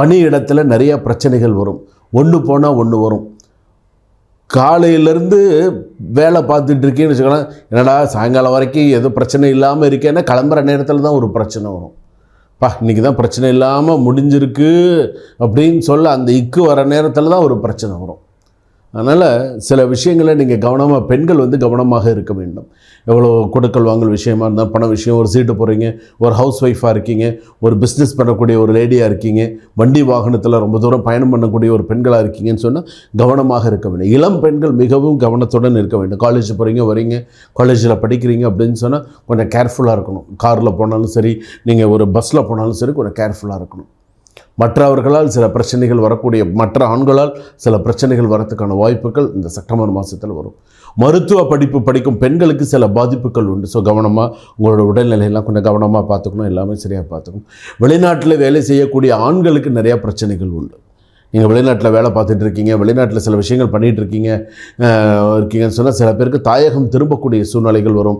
பணி இடத்துல நிறைய பிரச்சனைகள் வரும். ஒன்று போனால் ஒன்று வரும். காலையிலேருந்து வேலை பார்த்துட்டு இருக்கேன்னு வச்சுக்கலாம் என்னடா சாயங்காலம் வரைக்கும் எதுவும் பிரச்சனை இல்லாமல் இருக்கேன்னா கிளம்புற நேரத்தில் தான் ஒரு பிரச்சனை வரும். பா இன்றைக்கி தான் பிரச்சனை இல்லாமல் முடிஞ்சிருக்கு அப்படின்னு சொல்ல அந்த இக்கு வர நேரத்தில் தான் ஒரு பிரச்சனை வரும். அதனால் சில விஷயங்களை நீங்கள் கவனமாக பெண்கள் வந்து கவனமாக இருக்க வேண்டும். எவ்வளோ கொடுக்கல் வாங்கல் விஷயமா இருந்தால் பண விஷயம் ஒரு சீட்டு போகிறீங்க ஒரு ஹவுஸ் ஒய்ஃபாக இருக்கீங்க ஒரு பிஸ்னஸ் பண்ணக்கூடிய ஒரு லேடியாக இருக்கீங்க வண்டி வாகனத்தில் ரொம்ப தூரம் பயணம் பண்ணக்கூடிய ஒரு பெண்களாக இருக்கீங்கன்னு சொன்னால் கவனமாக இருக்க வேண்டும். இளம் பெண்கள் மிகவும் கவனத்துடன் இருக்க வேண்டும். காலேஜ் போகிறீங்க வரீங்க காலேஜில் படிக்கிறீங்க அப்படின்னு சொன்னால் கொஞ்சம் கேர்ஃபுல்லாக இருக்கணும். காரில் போனாலும் சரி நீங்கள் ஒரு பஸ்ஸில் போனாலும் சரி கொஞ்சம் கேர்ஃபுல்லாக இருக்கணும். மற்றவர்களால் சில பிரச்சனைகள் வரக்கூடிய மற்ற ஆண்களால் சில பிரச்சனைகள் வரத்துக்கான வாய்ப்புகள் இந்த செப்டம்பர் மாதத்தில் வரும். மருத்துவ படிப்பு படிக்கும் பெண்களுக்கு சில பாதிப்புகள் உண்டு. ஸோ கவனமாக உங்களோட உடல்நிலையெல்லாம் கொஞ்சம் கவனமாக பார்த்துக்கணும். எல்லாமே சரியாக பார்த்துக்கணும். வெளிநாட்டில் வேலை செய்யக்கூடிய ஆண்களுக்கு நிறையா பிரச்சனைகள் உண்டு. நீங்கள் வெளிநாட்டில் வேலை பார்த்துட்டு இருக்கீங்க வெளிநாட்டில் சில விஷயங்கள் பண்ணிகிட்டு இருக்கீங்க இருக்கீங்கன்னு சொன்னால் சில பேருக்கு தாயகம் திரும்பக்கூடிய சூழ்நிலைகள் வரும்.